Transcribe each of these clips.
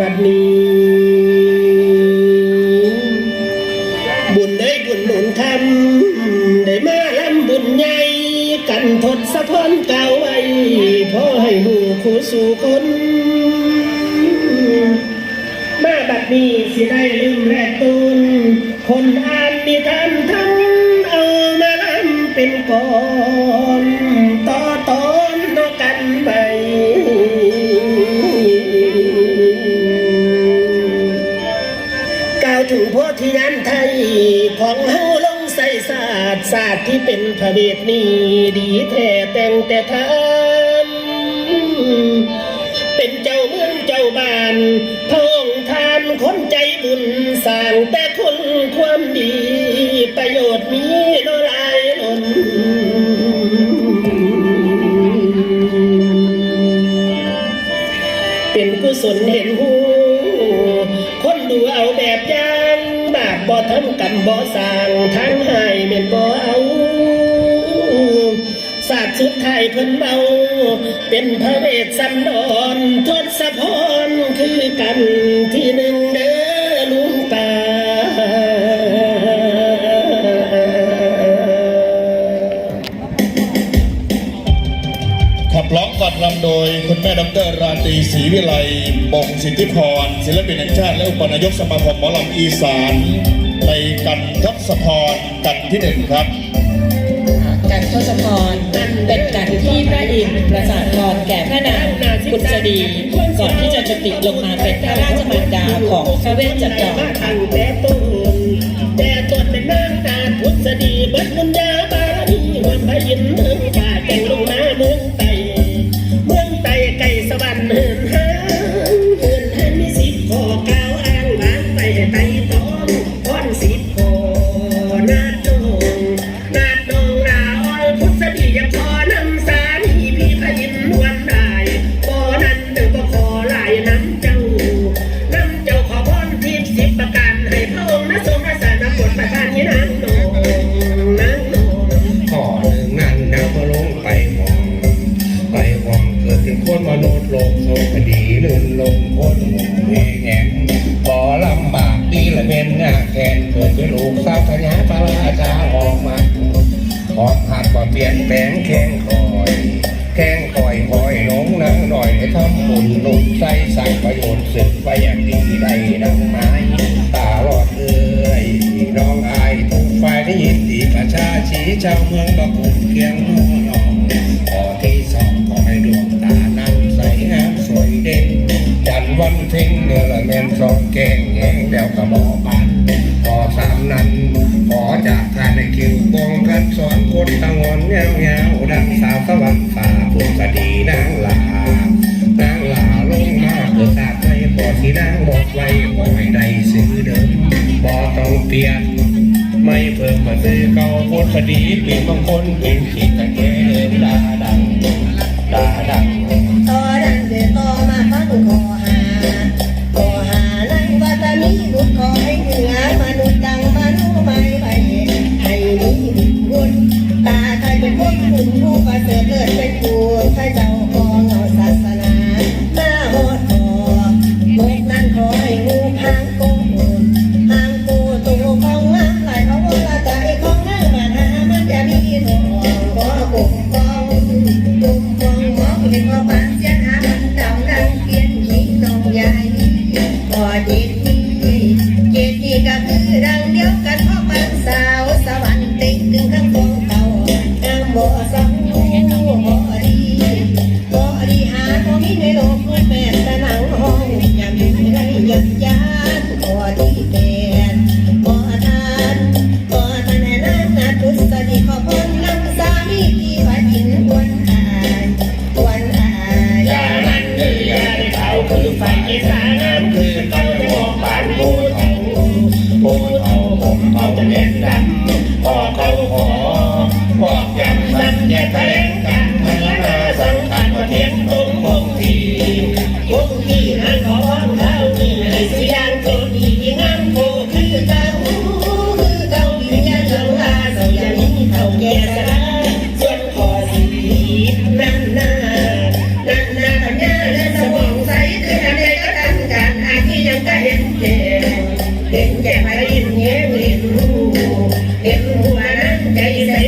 บัดนี้ บุญได้บุญหนุนคำได้มาลำบุญใหญ่กันทดสะพอนเก่าไว้พอให้หูคู่สู่คนมาบัดนี้สิได้ลืมแรกตูนคนอ่า ศาสตร์ศาสตร์ที่เป็นพระเวทนี้ดีแท้แต่งแต่ทำเป็นเจ้าเมืองเจ้าบ้านพระองค์ทานคนใจบุญสร้างแต่คนความดี ประโยชน์มีล้นลายล้นเป็นกุศลเห็นหูคนดูเอาแบบยา บ่ทำกันบ่สร้างทางหายเม่นบ่เอาศาสตร์สุดท้ายเพิ่นเบาเป็นพระเวทสันดรทศพรคือกันที่หนึ่งเด้อลุงตาขับร้องก่อนรำโดย คุณแม่ดรราตรีศรีวิไลบงสิทธิพร ศิลปินแห่งชาติและอุปนายกสมาคมหมอลำอีสาน ในกันทศพรกันที่หนึ่งครับการทศพรเป็นการที่พระอินทร์ประสาทพรแก่พระนางกุศดีก่อนที่จะจุติลงมาเป็นพระราชมารดาของพระเวชจันทมาร์ตั้งแต่ต้นแต่ต้นเป็นนางตาพุทธดีเบิดบุญญาบารมีวันพยินเมือง พาพระราชาออกมาออกหัดว่าเปลี่ยนแปลงแข้งคอยแข้งคอยคอยหลงนางหน่อยให้ทำบุญหนุนใจสั่งประโยชน์สึกไปอย่างดีได้ดังไม้ตาลอดเอ้ยน้องอายทุกฝ่ายได้ยินดีประชาชีชาวเมืองบักหุ่นเคียงนอนอง วันเพ็งเดือละเมนสองแกงแงงเดวกระบอกบานขอสามนั้นขอจากทานในคิวกองกันสอนคนตังวอนเงาเงาดังสาวสวรรค์ฝ่าบุญคดีนางลานางลาลงมาเกิดศาสตร์ในปอที่นางบอกไว้บ่ให้ได้ซื้อเดิมบ่ต้องเปลี่ยนไม่เพิ่มมาซื้อเก่าบทคดีเปลี่ยนบางคนเป็นขีดตะแกรงดาดังดาดัง ขอให้เหนือมนุ บ่มีในโลกเมื่อแม่แต่หนังห้องยามอยู่ในยันยานบ่ดีแก่บ่ทานบ่ทานในนั้นนะทุสดีขอพรนำสามีที่ว่ากินควรอายควรอายยามันคือยาได้เขาคือไฟที่สางามคือเต้าจะบอกบานผู้เฒ่าผู้เฒ่าผมเฒ่าจะเน้นดำพอเขาขอ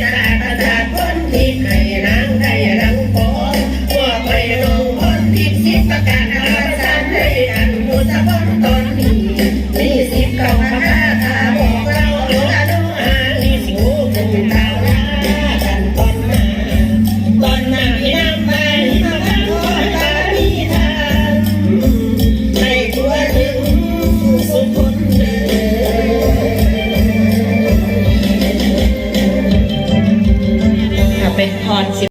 ใจ